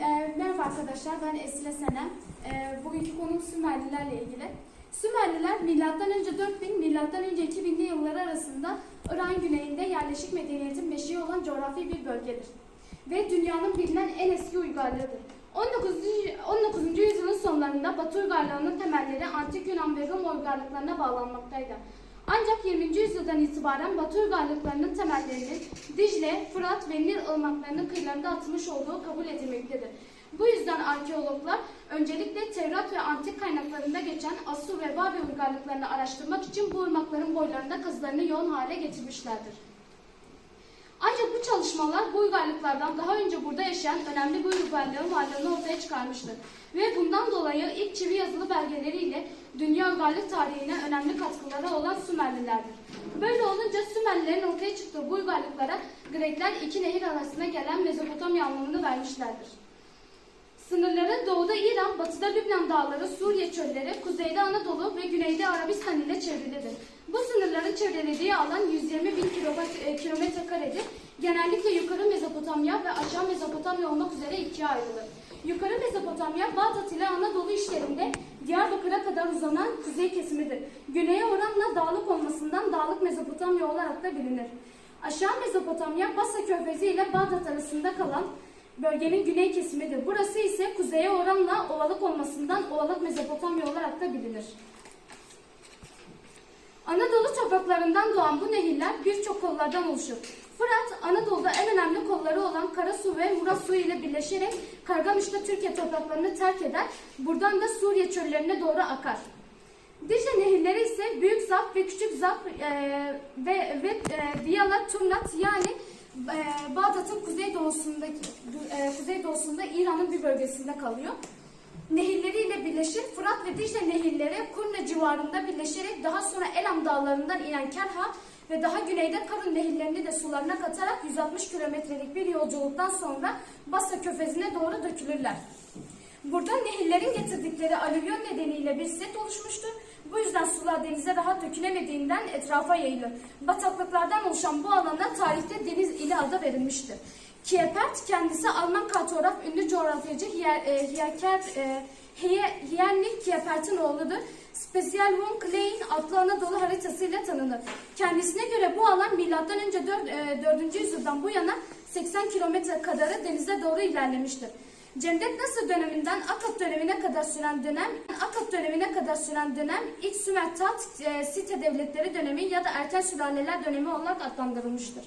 e, merhaba arkadaşlar, ben Esile Senem. E, bugünkü konum Sümerlilerle ilgili. Sümerliler milattan önce 4000, milattan önce 2000'li yıllar arasında İran güneyinde yerleşik medeniyetin beşiği olan coğrafi bir bölgedir. Ve dünyanın bilinen en eski uygarlığıdır. 19. 19. yüzyılın sonlarında Batı uygarlığının temelleri Antik Yunan ve Rum uygarlıklarına bağlanmaktaydı. Ancak 20. yüzyıldan itibaren Batı uygarlıklarının temellerinin Dicle, Fırat ve Nil ırmaklarının kıyılarında atılmış olduğu kabul edilmektedir. Bu yüzden arkeologlar öncelikle Tevrat ve antik kaynaklarında geçen Asur ve Babil uygarlıklarını araştırmak için bu ırmakların boylarında kazılarını yoğun hale getirmişlerdir. Bu çalışmalar bu uygarlıklardan daha önce burada yaşayan önemli bir uygarlığın varlığını ortaya çıkarmıştır. Ve bundan dolayı ilk çivi yazılı belgeleriyle dünya uygarlık tarihine önemli katkıları olan Sümerlilerdir. Böyle olunca Sümerlilerin ortaya çıktığı bu uygarlıklara Grekler iki nehir arasına gelen Mezopotamya anlamını vermişlerdir. Sınırları doğuda İran, batıda Lübnan dağları, Suriye çölleri, kuzeyde Anadolu ve güneyde Arabistan ile çevrilidir. Bu sınırların çevrelediği alan 120 bin kilometre, e, karedir. Genellikle yukarı Mezopotamya ve aşağı Mezopotamya olmak üzere ikiye ayrılır. Yukarı Mezopotamya, Bağdat ile Anadolu işlerinde Diyarbakır'a kadar uzanan kuzey kesimidir. Güneye oranla dağlık olmasından dağlık Mezopotamya olarak da bilinir. Aşağı Mezopotamya, Basra Körfezi ile Bağdat arasında kalan bölgenin güney kesimidir. Burası ise kuzeye oranla ovalık olmasından ovalık Mezopotamya olarak da bilinir. Anadolu topraklarından doğan bu nehirler birçok kollardan oluşur. Fırat, Anadolu'da en önemli kolları olan Karasu ve Murat Suyu ile birleşerek Kargamış'ta Türkiye topraklarını terk eder. Buradan da Suriye çöllerine doğru akar. Dicle nehirleri ise Büyük Zap ve Küçük Zap e, ve, ve e, Diyala, Turnat yani e, Bağdat'ın kuzeydoğusundaki e, kuzeydoğusunda İran'ın bir bölgesinde kalıyor. Nehirleriyle birleşir. Fırat ve Dicle nehirleri Kurne civarında birleşerek daha sonra Elam dağlarından inen Kerha ve daha güneyde Karun nehirlerini de sularına katarak 160 kilometrelik bir yolculuktan sonra Basra Körfezi'ne doğru dökülürler. Burada nehirlerin getirdikleri alüvyon nedeniyle bir set oluşmuştur. Bu yüzden sular denize rahat dökülemediğinden etrafa yayılır. Bataklıklardan oluşan bu alana tarihte deniz ili adı verilmiştir. Kiepert kendisi Alman kartograf ünlü coğrafyacı Hier, e, Hierker, e, Hier- Hiernik Kiepert'in oğludur. Special von Klein adlı Anadolu haritasıyla tanınır. Kendisine göre bu alan milattan önce 4, e, 4. yüzyıldan bu yana 80 kilometre kadarı denize doğru ilerlemiştir. Cemdet Nasır döneminden Akat dönemine kadar süren dönem, Akat dönemine kadar süren dönem ilk Sümer Tat e, site devletleri dönemi ya da erken sülaleler dönemi olarak adlandırılmıştır.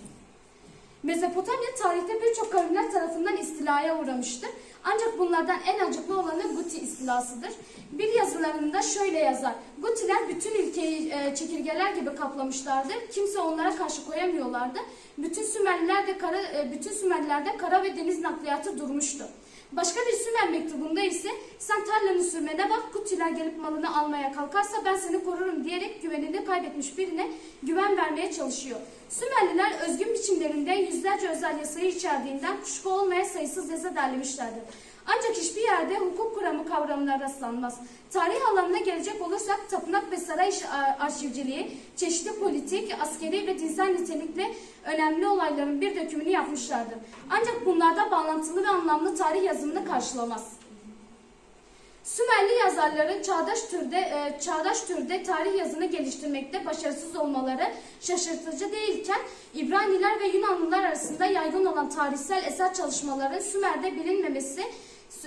Mezopotamya tarihte birçok kavimler tarafından istilaya uğramıştır. Ancak bunlardan en acıklı olanı Guti istilasıdır. Bir yazılarında şöyle yazar. Gutiler bütün ülkeyi e, çekirgeler gibi kaplamışlardı. Kimse onlara karşı koyamıyorlardı. Bütün Sümerliler de kara, e, bütün Sümerlilerde kara ve deniz nakliyatı durmuştu. Başka bir Sümer mektubunda ise sen tarlanın sürmene bak Gutiler gelip malını almaya kalkarsa ben seni korurum diyerek güvenini kaybetmiş birine güven vermeye çalışıyor. Sümerliler özgün biçimlerinde yüzlerce özel yasayı içerdiğinden kuşku olmaya sayısız yazı derlemişlerdir. Ancak hiçbir yerde hukuk kuramı kavramına rastlanmaz. Tarih alanına gelecek olursak tapınak ve saray arşivciliği, çeşitli politik, askeri ve dinsel nitelikle önemli olayların bir dökümünü yapmışlardır. Ancak bunlarda bağlantılı ve anlamlı tarih yazımını karşılamaz. Sümerli yazarların çağdaş türde e, çağdaş türde tarih yazını geliştirmekte başarısız olmaları şaşırtıcı değilken İbraniler ve Yunanlılar arasında yaygın olan tarihsel eser çalışmaların Sümer'de bilinmemesi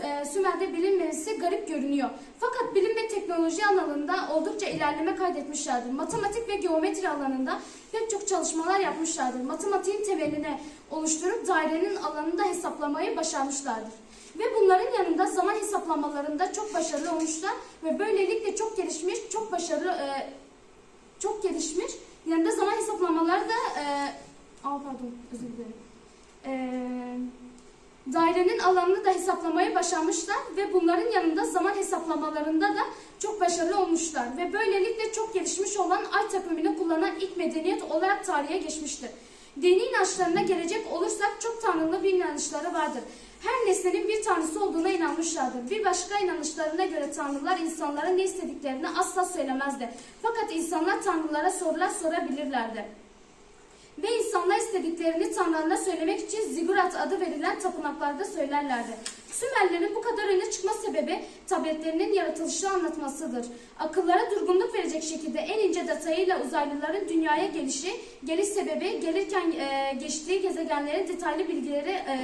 e, Sümer'de bilinmemesi garip görünüyor. Fakat bilim ve teknoloji alanında oldukça ilerleme kaydetmişlerdir. Matematik ve geometri alanında pek çok çalışmalar yapmışlardır. Matematiğin temelini oluşturup dairenin alanını da hesaplamayı başarmışlardır. Ve bunların yanında zaman hesaplamalarında çok başarılı olmuşlar ve böylelikle çok gelişmiş, çok başarılı, e, çok gelişmiş. Yanında zaman hesaplamaları da, e, aa pardon özür dilerim. Dairenin alanını da hesaplamayı başarmışlar ve bunların yanında zaman hesaplamalarında da çok başarılı olmuşlar ve böylelikle çok gelişmiş olan ay takvimini kullanan ilk medeniyet olarak tarihe geçmiştir. Dini inançlarına gelecek olursak çok tanrılı bir inanışları vardır. Her nesnenin bir tanrısı olduğuna inanmışlardır. Bir başka inanışlarına göre tanrılar insanlara ne istediklerini asla söylemezdi. Fakat insanlar tanrılara sorular sorabilirlerdi. Ve insanlar istediklerini tanrılarına söylemek için zigurat adı verilen tapınaklarda söylerlerdi. Sümerlerin bu kadar öne çıkma sebebi tabletlerinin yaratılışını anlatmasıdır. Akıllara durgunluk verecek şekilde en ince detayıyla uzaylıların dünyaya gelişi, geliş sebebi, gelirken e, geçtiği gezegenlerin detaylı bilgileri e,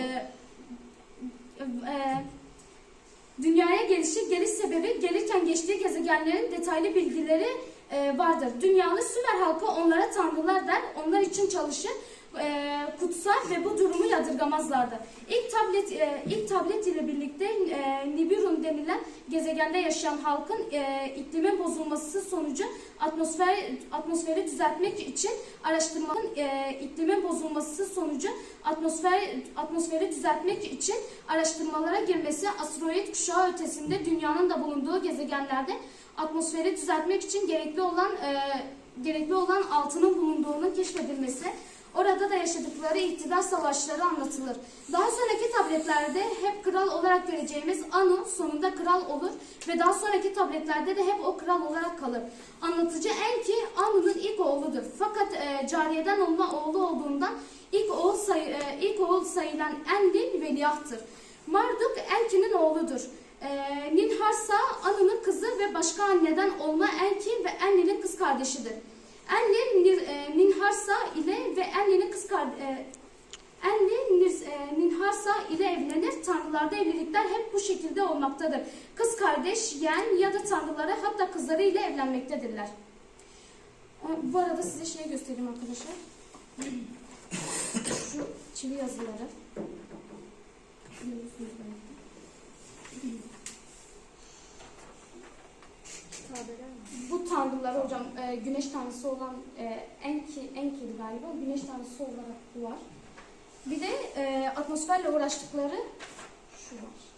e, Dünyaya gelişi, geliş sebebi, gelirken geçtiği gezegenlerin detaylı bilgileri e, vardır. Dünyalı Sümer halkı onlara tanrılar der, onlar için çalışır, e, kutsar ve bu durumu yadırgamazlardı. İlk tablet e, ilk tablet ile birlikte e, Nibiru denilen gezegende yaşayan halkın e, iklimin bozulması sonucu atmosfer atmosferi düzeltmek için araştırmanın e, iklimin bozulması sonucu atmosfer atmosferi düzeltmek için araştırmalara girmesi asteroid kuşağı ötesinde dünyanın da bulunduğu gezegenlerde atmosferi düzeltmek için gerekli olan e, gerekli olan altının bulunduğunu keşfedilmesi Orada da yaşadıkları iktidar savaşları anlatılır. Daha sonraki tabletlerde hep kral olarak göreceğimiz Anu sonunda kral olur ve daha sonraki tabletlerde de hep o kral olarak kalır. Anlatıcı Enki Anu'nun ilk oğludur. Fakat e, cariyeden olma oğlu olduğundan ilk oğul, sayı, e, ilk oğul sayılan Enlil veliahttır. Marduk Enki'nin oğludur. E, Ninharsa Anu'nun kızı ve başka anneden olma Enki ve Enlil'in kız kardeşidir. Enlil e, Ninharsa ile ve Enlil'in kız kardeşi e, Ninharsa ile evlenir. Tanrılarda evlilikler hep bu şekilde olmaktadır. Kız kardeş, yeğen ya da tanrıları hatta kızları ile evlenmektedirler. E, Bu arada size şey göstereyim arkadaşlar. Şu çivi yazıları. Görüyorsunuz belki. Bu tanrılar hocam e, güneş tanrısı olan e, Enki, Enki'di galiba. Güneş tanrısı olarak bu var. Bir de e, atmosferle uğraştıkları şu var.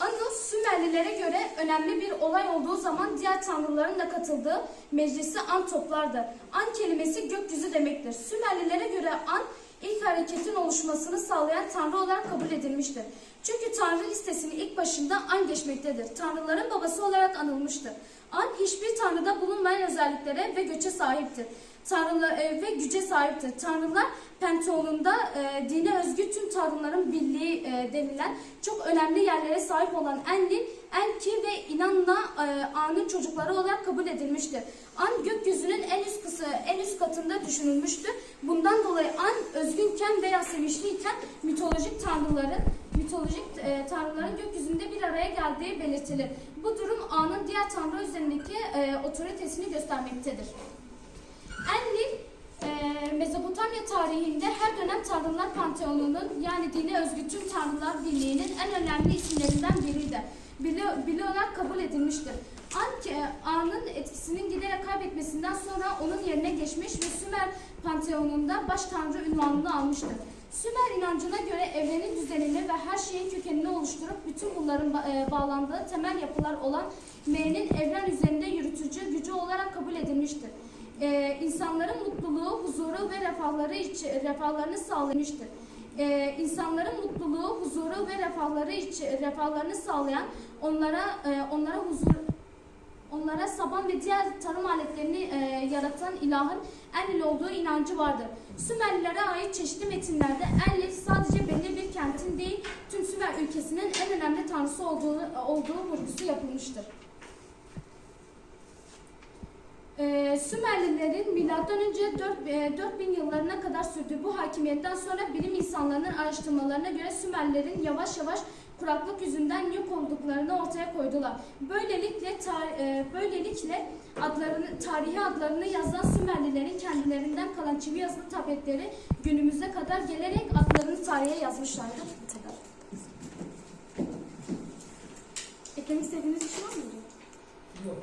Anu Sümerlilere göre önemli bir olay olduğu zaman diğer tanrıların da katıldığı meclisi An toplardı. An kelimesi gökyüzü demektir. Sümerlilere göre An ilk hareketin oluşmasını sağlayan tanrı olarak kabul edilmiştir. Çünkü tanrı listesinin ilk başında An geçmektedir. Tanrıların babası olarak anılmıştır. An hiçbir tanrıda bulunmayan özelliklere ve göçe sahiptir. Tanrılar e, ve güce sahiptir. Tanrılar Panteon'unda e, dine özgü tüm tanrıların birliği e, denilen çok önemli yerlere sahip olan Enlil, Enki ve İnanna e, An'ın çocukları olarak kabul edilmiştir. An gökyüzünün en üst kısı, en üst katında düşünülmüştür. Bundan dolayı An özgünken veya sevinçliyken mitolojik tanrıların mitolojik e, tanrıların gökyüzünde bir araya geldiği belirtilir. Bu durum A'nın diğer tanrı üzerindeki e, otoritesini göstermektedir. Enlil, e, Mezopotamya tarihinde her dönem Tanrılar Panteonu'nun yani dine özgü tüm Tanrılar Birliği'nin en önemli isimlerinden biridir. Bili olarak kabul edilmiştir. Anke, A'nın etkisinin giderek kaybetmesinden sonra onun yerine geçmiş ve Sümer Panteonu'nda baş tanrı ünvanını almıştır. Sümer inancına göre evrenin düzenini ve her şeyin kökenini oluşturup bütün bunların e, bağlandığı temel yapılar olan M'nin evren üzerinde yürütücü gücü olarak kabul edilmiştir. Ee, insanların mutluluğu, huzuru ve refahları için refahlarını sağlamıştır. Ee, insanların mutluluğu, huzuru ve refahları için refahlarını sağlayan onlara e, onlara huzur onlara saban ve diğer tarım aletlerini e, yaratan ilahın Enlil olduğu inancı vardır. Sümerlilere ait çeşitli metinlerde Enlil sadece belli bir kentin değil, tüm Sümer ülkesinin en önemli tanrısı olduğu, olduğu vurgusu yapılmıştır. Ee, Sümerlilerin milattan önce 4, e, 4000 yıllarına kadar sürdüğü bu hakimiyetten sonra bilim insanlarının araştırmalarına göre Sümerlilerin yavaş yavaş kuraklık yüzünden yok olduklarını ortaya koydular. Böylelikle tar- e, böylelikle adlarını tarihi adlarını yazan Sümerlilerin kendilerinden kalan çivi yazılı tabletleri günümüze kadar gelerek adlarını tarihe yazmışlardır. Eklemek istediğiniz bir şey var mı? Yok.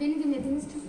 Beni dinlediğiniz için